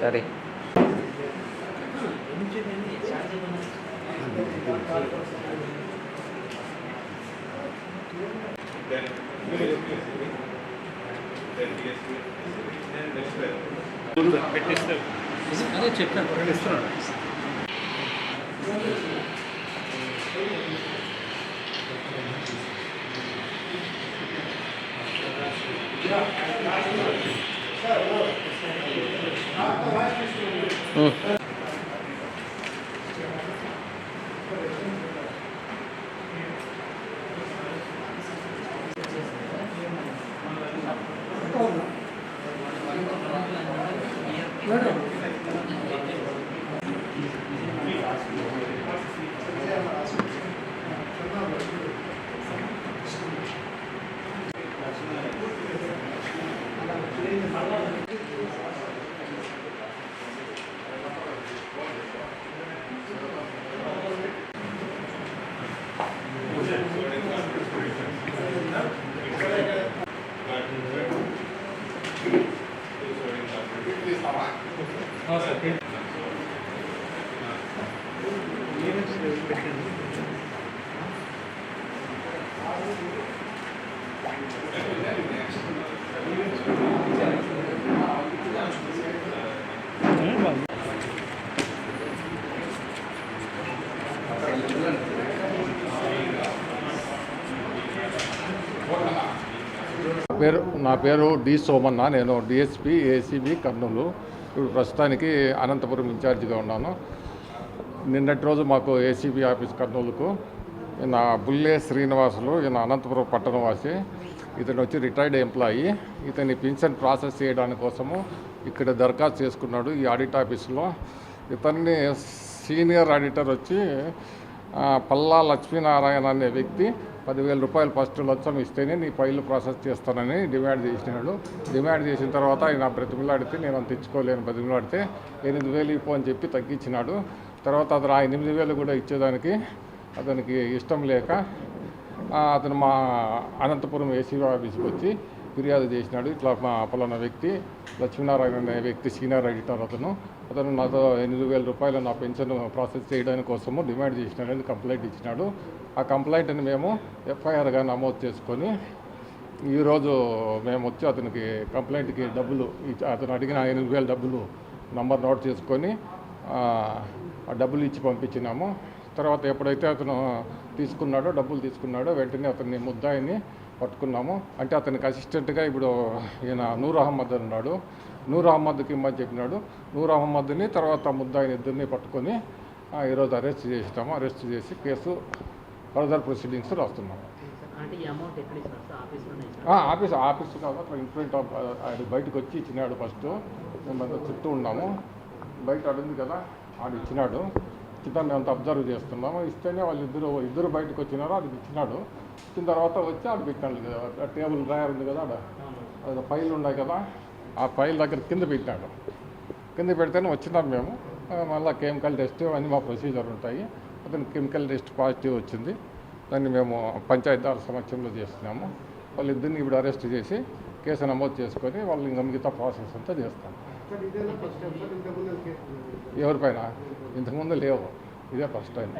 సరే పెట్టిస్తారు అదే చెప్పాను ఇస్తున్నాను Claro. పేరు నా పేరు డి సోమన్న. నేను డిఎస్పి ఏసీబీ కర్నూలు. ఇప్పుడు ప్రస్తుతానికి అనంతపురం ఇన్ఛార్జిగా ఉన్నాను. నిన్నటి రోజు మాకు ఏసీబీ ఆఫీస్ కర్నూలుకు ఈయన బుల్లే శ్రీనివాసులు ఈయన అనంతపురం పట్టణవాసి ఇతను వచ్చి రిటైర్డ్ ఎంప్లాయీ ఇతని పింఛన్ ప్రాసెస్ చేయడానికి కోసము ఇక్కడ దరఖాస్తు చేసుకున్నాడు ఈ ఆడిట్ ఆఫీసులో ఇతన్ని సీనియర్ ఆడిటర్ వచ్చి పల్లా లక్ష్మీనారాయణ అనే వ్యక్తి పదివేల రూపాయలు ఫస్ట్ లంచం ఇస్తేనే నీ ఫైల్ ప్రాసెస్ చేస్తానని డిమాండ్ చేసినాడు. డిమాండ్ చేసిన తర్వాత ఆయన బ్రతిమలాడితే నేను అంత తెచ్చుకోలేను బ్రతిమలాడితే ఎనిమిది వేలు ఇవ్వు అని చెప్పి తగ్గించినాడు. తర్వాత అతను ఆ ఎనిమిది వేలు కూడా ఇచ్చేదానికి అతనికి ఇష్టం లేక అతను మా అనంతపురం ఏసీ ఆఫీస్కి వచ్చి ఫిర్యాదు చేసినాడు. ఇట్లా మా పలాన వ్యక్తి లక్ష్మీనారాయణ అనే వ్యక్తి సీనియర్ ఎడిటర్ అతను. అతను నాతో ఎనిమిది వేల రూపాయలు నా పెన్షన్ ప్రాసెస్ చేయడానికి కోసము డిమాండ్ చేసినాడని కంప్లైంట్ ఇచ్చినాడు. ఆ కంప్లైంట్ని మేము ఎఫ్ఐఆర్గా నమోదు చేసుకొని ఈరోజు మేము వచ్చి అతనికి కంప్లైంట్కి డబ్బులు ఇచ్చి అతను అడిగిన ఎనిమిది వేల డబ్బులు నంబర్ నోట్ చేసుకొని డబ్బులు ఇచ్చి పంపించినాము. తర్వాత ఎప్పుడైతే అతను తీసుకున్నాడో డబ్బులు తీసుకున్నాడో వెంటనే అతన్ని ముద్దాయిని పట్టుకున్నాము. అంటే అతనికి అసిస్టెంట్గా ఇప్పుడు ఈయన నూర్ అహ్మద్ ఉన్నాడు. నూర్ అహ్మద్కి ఇమ్మని చెప్పినాడు. నూర్ అహ్మద్ని తర్వాత ముద్దాయిని ఇద్దరిని పట్టుకొని ఈరోజు అరెస్ట్ చేసినాము. అరెస్ట్ చేసి కేసు ఫర్దర్ ప్రొసీడింగ్స్ రాస్తున్నాము. ఆఫీస్ ఆఫీస్ కాదు. అక్కడ ఆయన బయటకు వచ్చి ఇచ్చినాడు ఫస్ట్ మేము చుట్టూ ఉన్నాము. బయట అడుంది కదా ఆడు ఇచ్చినాడు. కింద అంతా అబ్జర్వ్ చేస్తున్నాము. ఇస్తేనే వాళ్ళు ఇద్దరు ఇద్దరు బయటకు వచ్చినారు అది ఇచ్చినాడు. ఇచ్చిన తర్వాత వచ్చి ఆడు పెట్టినాడు కదా టేబుల్ డ్రాయర్ ఉంది కదా ఆడ. అది ఫైల్ ఉన్నాయి కదా ఆ ఫైల్ దగ్గర కింద పెట్టినాడు. కింద పెడితేనే వచ్చినాం మేము. మళ్ళా కెమికల్ టెస్ట్ అన్నీ మా ప్రొసీజర్ ఉంటాయి. అతను కెమికల్ టెస్ట్ పాజిటివ్ వచ్చింది. దాన్ని మేము పంచాయతీరాజ్ సమక్షంలో చేస్తున్నాము. వాళ్ళిద్దరిని ఇప్పుడు అరెస్ట్ చేసి కేసు నమోదు చేసుకొని వాళ్ళు ఇంకా మిగతా ప్రాసెస్ అంతా చేస్తాం ఎవరిపైన? ఇంతకుముందు లేవు. ఇదే ఫస్ట్ టైం?